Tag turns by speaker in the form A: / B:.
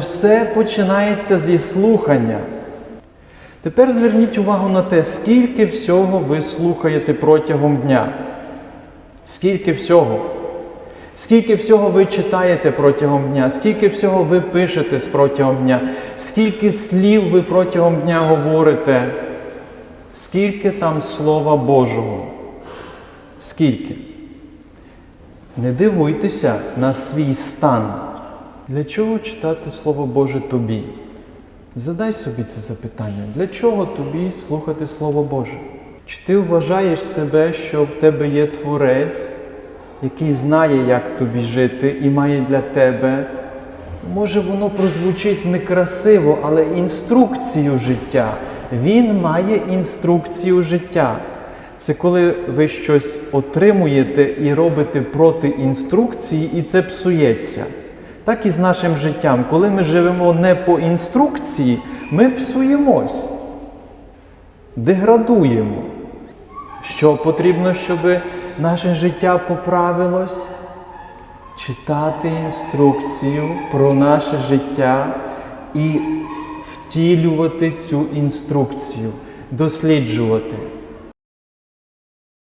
A: Все починається зі слухання. Тепер зверніть увагу на те, скільки всього ви слухаєте протягом дня. Скільки всього. Скільки всього ви читаєте протягом дня, скільки всього ви пишете протягом дня, скільки слів ви протягом дня говорите, скільки там Слова Божого. Скільки? Не дивуйтеся на свій стан. Для чого читати Слово Боже тобі? Задай собі це запитання. Для чого тобі слухати Слово Боже? Чи ти вважаєш себе, що в тебе є Творець, який знає, як тобі жити, і має для тебе, може воно прозвучить некрасиво, але інструкцію життя. Він має інструкцію життя. Це коли ви щось отримуєте і робите проти інструкції, і це псується. Так і з нашим життям. Коли ми живемо не по інструкції, ми псуємось, деградуємо. Що потрібно, щоб наше життя поправилось? Читати інструкцію про наше життя і втілювати цю інструкцію, досліджувати.